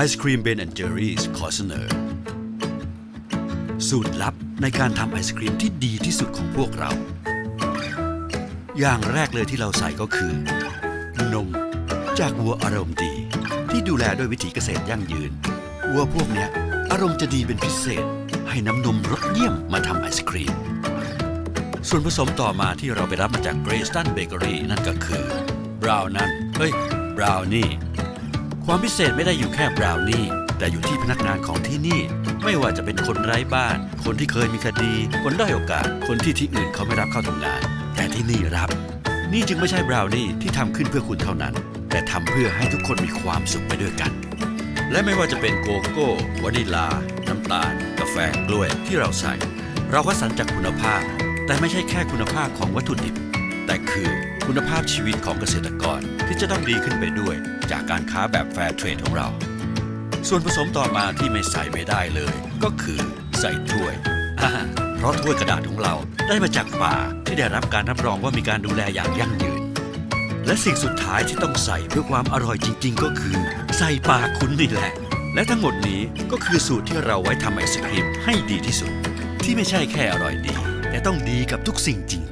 ไอศครีมเบนแอนเจอรี่ขอเสนอ สูตรลับในการทำไอศครีมที่ดีที่สุดของพวกเรา อย่างแรกเลยที่เราใส่ก็คือ นม จากวัวอารมณ์ดี ที่ดูแลด้วยวิถีเกษตรยั่งยืน วัวพวกเนี้ย อารมณ์จะดีเป็นพิเศษ ให้น้ำนมรสเยี่ยมมาทำไอศครีม ส่วนผสมต่อมาที่เราไปรับมาจากเกรสตันเบเกอรี่นั่นก็คือบราวนั่นเอ้ยบราวนี่ ความพิเศษไม่ได้อยู่แค่บราวนี่ แต่อยู่ที่พนักงานของที่นี่ ไม่ว่าจะเป็นคนไร้บ้าน คนที่เคยมีคดี คนด้อยโอกาส คนที่ที่อื่นเขาไม่รับเข้าทำงาน แต่ที่นี่รับ นี่จึงไม่ใช่บราวนี่ที่ทำขึ้นเพื่อคุณเท่านั้น แต่ทำเพื่อให้ทุกคนมีความสุขไปด้วยกัน และไม่ว่าจะเป็นโกโก้วานิลา น้ำตาล กาแฟกล้วยที่เราใส่ เราก็สรรจากคุณภาพ แต่ไม่ใช่แค่คุณภาพของวัตถุดิบ แต่คือ คุณภาพชีวิตของเกษตรกรที่จะต้องดีขึ้นไปด้วย จากการค้าแบบแฟร์เทรดของเรา ส่วนผสมต่อมาที่ไม่ใส่ไม่ได้เลย ก็คือใส่ถ้วยอ่าเพราะถ้วยกระดาษของเราได้มาจากป่าที่ได้รับการรับรองว่ามีการดูแลอย่างยั่งยืน และสิ่งสุดท้ายที่ต้องใส่เพื่อความอร่อยจริง ๆ ก็คือ ใส่ปากคุณนี่แหละ และทั้งหมดนี้ก็คือสูตรที่เราไว้ทำไอศครีมให้ดีที่สุด ที่ไม่ใช่แค่อร่อยดี แต่ต้องดีกับทุกสิ่งจริง